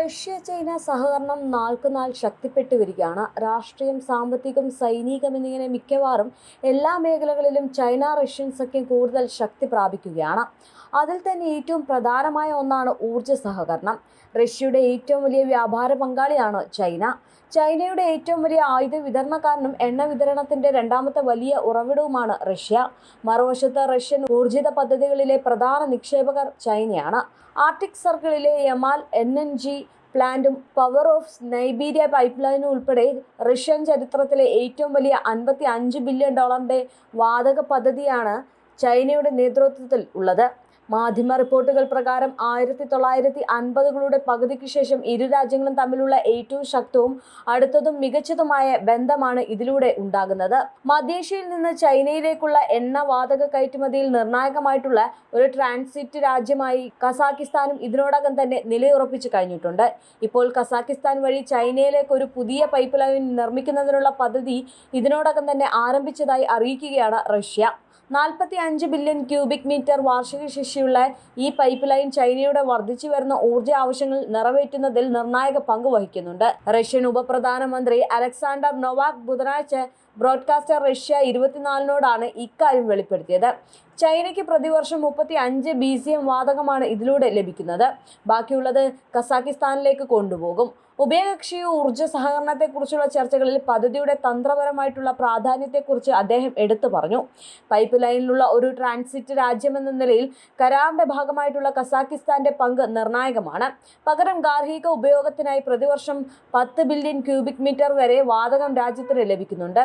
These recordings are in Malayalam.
റഷ്യ ചൈന സഹകരണം നാൾക്കുനാൾ ശക്തിപ്പെട്ടു വരികയാണ് രാഷ്ട്രീയം സാമ്പത്തികം സൈനികം എന്നിങ്ങനെ മിക്കവാറും എല്ലാ മേഖലകളിലും ചൈന റഷ്യൻ സഖ്യം കൂടുതൽ ശക്തി പ്രാപിക്കുകയാണ്. അതിൽ തന്നെ ഏറ്റവും പ്രധാനമായ ഒന്നാണ് ഊർജ സഹകരണം. റഷ്യയുടെ ഏറ്റവും വലിയ വ്യാപാര പങ്കാളിയാണ് ചൈന. ചൈനയുടെ ഏറ്റവും വലിയ ആയുധ വിതരണക്കാരനും എണ്ണ വിതരണത്തിന്റെ രണ്ടാമത്തെ വലിയ ഉറവിടവുമാണ് റഷ്യ. മറുവശത്ത് റഷ്യൻ ഊർജിത പദ്ധതികളിലെ പ്രധാന നിക്ഷേപകർ ചൈനയാണ്. ആർട്ടിക് സർക്കിളിലെ യമാൽ എൻ എൻ ജി പ്ലാന്റും പവർ ഓഫ് നൈബീരിയ പൈപ്പ് ലൈനും ഉൾപ്പെടെ റഷ്യൻ ചരിത്രത്തിലെ ഏറ്റവും വലിയ അൻപത്തി അഞ്ച് ബില്യൺ ഡോളറിന്റെ വാതക പദ്ധതിയാണ് ചൈനയുടെ നേതൃത്വത്തിൽ ഉള്ളത്. മാധ്യമ റിപ്പോർട്ടുകൾ പ്രകാരം ആയിരത്തി തൊള്ളായിരത്തി അൻപതുകളുടെ പകുതിക്ക് ശേഷം ഇരു രാജ്യങ്ങളും തമ്മിലുള്ള ഏറ്റവും ശക്തവും അടുത്തതും മികച്ചതുമായ ബന്ധമാണ് ഇതിലൂടെ ഉണ്ടാകുന്നത്. മധ്യേഷ്യയിൽ നിന്ന് ചൈനയിലേക്കുള്ള എണ്ണ വാതക കയറ്റുമതിയിൽ നിർണായകമായിട്ടുള്ള ഒരു ട്രാൻസിറ്റ് രാജ്യമായി കസാക്കിസ്ഥാനും ഇതിനോടകം തന്നെ നിലയുറപ്പിച്ചു കഴിഞ്ഞിട്ടുണ്ട്. ഇപ്പോൾ കസാക്കിസ്ഥാൻ വഴി ചൈനയിലേക്ക് ഒരു പുതിയ പൈപ്പ് ലൈൻ നിർമ്മിക്കുന്നതിനുള്ള പദ്ധതി ഇതിനോടകം തന്നെ ആരംഭിച്ചതായി അറിയിക്കുകയാണ് റഷ്യ. നാൽപ്പത്തി അഞ്ച് ബില്യൺ ക്യൂബിക് മീറ്റർ വാർഷിക ശേഷിയുള്ള ഈ പൈപ്പ് ലൈൻ ചൈനയുടെ വർദ്ധിച്ചു വരുന്ന ഊർജ ആവശ്യങ്ങൾ നിറവേറ്റുന്നതിൽ നിർണായക പങ്ക് വഹിക്കുന്നുണ്ട്. റഷ്യൻ ഉപപ്രധാനമന്ത്രി അലക്സാണ്ടർ നൊവാക് ബുധനാഴ്ച ബ്രോഡ്കാസ്റ്റർ റഷ്യ ഇരുപത്തിനാലിനോടാണ് ഇക്കാര്യം വെളിപ്പെടുത്തിയത്. ചൈനയ്ക്ക് പ്രതിവർഷം മുപ്പത്തി അഞ്ച് ബി സി എം വാതകമാണ് ഇതിലൂടെ ലഭിക്കുന്നത്. ബാക്കിയുള്ളത് കസാക്കിസ്ഥാനിലേക്ക് കൊണ്ടുപോകും. ഉഭയകക്ഷി ഊർജ സഹകരണത്തെക്കുറിച്ചുള്ള ചർച്ചകളിൽ പദ്ധതിയുടെ തന്ത്രപരമായിട്ടുള്ള പ്രാധാന്യത്തെക്കുറിച്ച് അദ്ദേഹം എടുത്തു പറഞ്ഞു. പൈപ്പ് ലൈനിലുള്ള ഒരു ട്രാൻസിറ്റ് രാജ്യമെന്ന നിലയിൽ കരാറിന്റെ ഭാഗമായിട്ടുള്ള കസാക്കിസ്ഥാന്റെ പങ്ക് നിർണായകമാണ്. പകരം ഗാർഹിക ഉപയോഗത്തിനായി പ്രതിവർഷം പത്ത് ബില്യൺ ക്യൂബിക് മീറ്റർ വരെ വാതകം രാജ്യത്തിന് ലഭിക്കുന്നുണ്ട്.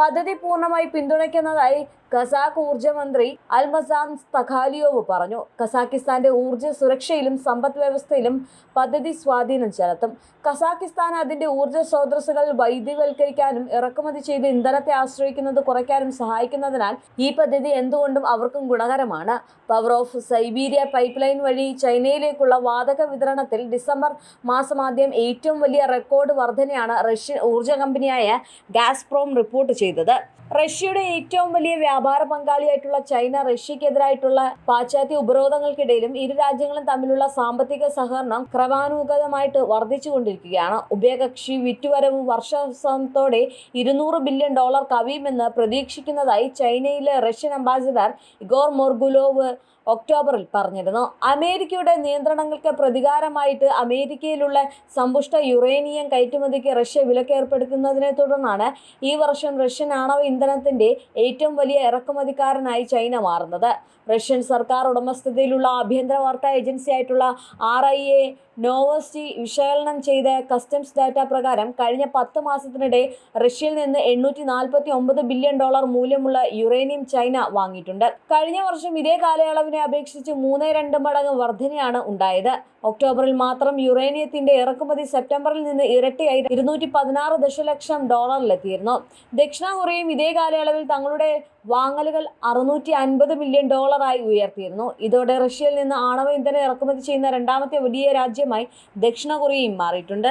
പദ്ധതി പൂർണമായി പിന്തുണയ്ക്കുന്നതായി കസാഖ് ഊർജ മന്ത്രി അൽമസാൻ തഖാലിയോവ് പറഞ്ഞു. കസാക്കിസ്ഥാന്റെ ഊർജ സുരക്ഷയിലും സമ്പദ് വ്യവസ്ഥയിലും പദ്ധതി സ്വാധീനം ചെലുത്തും. കസാക്കിസ്ഥാൻ അതിന്റെ ഊർജ സ്രോതസ്സുകൾ വൈദ്യവൽക്കരിക്കാനും ഇറക്കുമതി ചെയ്ത് ഇന്ധനത്തെ ആശ്രയിക്കുന്നത് കുറയ്ക്കാനും സഹായിക്കുന്നതിനാൽ ഈ പദ്ധതി എന്തുകൊണ്ടും അവർക്കും ഗുണകരമാണ്. Power of Siberia pipeline വഴി ചൈനയിലേക്കുള്ള വാതക വിതരണത്തിൽ ഡിസംബർ മാസമാദ്യം ഏറ്റവും വലിയ റെക്കോർഡ് വർധനയാണ് റഷ്യൻ ഊർജ കമ്പനിയായ ഗാസ്പ്രോം റിപ്പോർട്ട് ചെയ്തത് റഷ്യയുടെ ഏറ്റവും വലിയ വ്യാപാര പങ്കാളിയായിട്ടുള്ള ചൈന റഷ്യക്കെതിരായിട്ടുള്ള പാശ്ചാത്യ ഉപരോധങ്ങൾക്കിടയിലും ഇരു രാജ്യങ്ങളും തമ്മിലുള്ള സാമ്പത്തിക സഹകരണം ക്രമാനുഗതമായിട്ട് വർദ്ധിച്ചുകൊണ്ടിരിക്കുകയാണ്. ഉഭയകക്ഷി വിറ്റുവരവ് വർഷാവസാനത്തോടെ ഇരുന്നൂറ് ബില്യൺ ഡോളർ കവിയുമെന്ന് പ്രതീക്ഷിക്കുന്നതായി ചൈനയിലെ റഷ്യൻ അംബാസിഡർ ഇഗോർ മൊർഗുലോവ് ഒക്ടോബറിൽ പറഞ്ഞിരുന്നു. അമേരിക്കയുടെ നിയന്ത്രണങ്ങൾക്ക് പ്രതികാരമായിട്ട് അമേരിക്കയിലുള്ള സമ്പുഷ്ട യുറേനിയം കയറ്റുമതിക്ക് റഷ്യ വിലക്കേർപ്പെടുത്തുന്നതിനെ തുടർന്നാണ് ഈ വർഷം റഷ്യൻ ആണവ ഇന്ധനത്തിന്റെ ഏറ്റവും വലിയ ഇറക്കുമതിക്കാരനായി ചൈന മാറുന്നത്. റഷ്യൻ സർക്കാർ ഉടമസ്ഥതയിലുള്ള ആഭ്യന്തര വാർത്താ ഏജൻസിയായിട്ടുള്ള ആർ ഐ എ നോവോസ്റ്റി വിശകലനം ചെയ്ത കസ്റ്റംസ് ഡാറ്റ പ്രകാരം കഴിഞ്ഞ പത്ത് മാസത്തിനിടെ റഷ്യയിൽ നിന്ന് എണ്ണൂറ്റി നാൽപ്പത്തി ഒമ്പത് ബില്യൺ ഡോളർ മൂല്യമുള്ള യുറേനിയം ചൈന വാങ്ങിയിട്ടുണ്ട്. കഴിഞ്ഞ വർഷം ഇതേ കാലയളവിനെ അപേക്ഷിച്ച് മൂന്ന് രണ്ട് മടങ്ങ് വർധനയാണ് ഉണ്ടായത്. ഒക്ടോബറിൽ മാത്രം യുറേനിയത്തിന്റെ ഇറക്കുമതി സെപ്റ്റംബറിൽ നിന്ന് ഇരട്ടിയായി ഇരുന്നൂറ്റി പതിനാറ് ദശലക്ഷം ഡോളറിലെത്തിയിരുന്നു. ദക്ഷിണ കൊറിയയും ഇതേ കാലയളവിൽ തങ്ങളുടെ വാങ്ങലുകൾ അറുന്നൂറ്റി അൻപത് മില്യൺ ഡോളറായി ഉയർത്തിയിരുന്നു. ഇതോടെ റഷ്യയിൽ നിന്ന് ആണവ ഇന്ധനം ഇറക്കുമതി ചെയ്യുന്ന രണ്ടാമത്തെ വലിയ രാജ്യമായി ദക്ഷിണ കൊറിയയും മാറിയിട്ടുണ്ട്.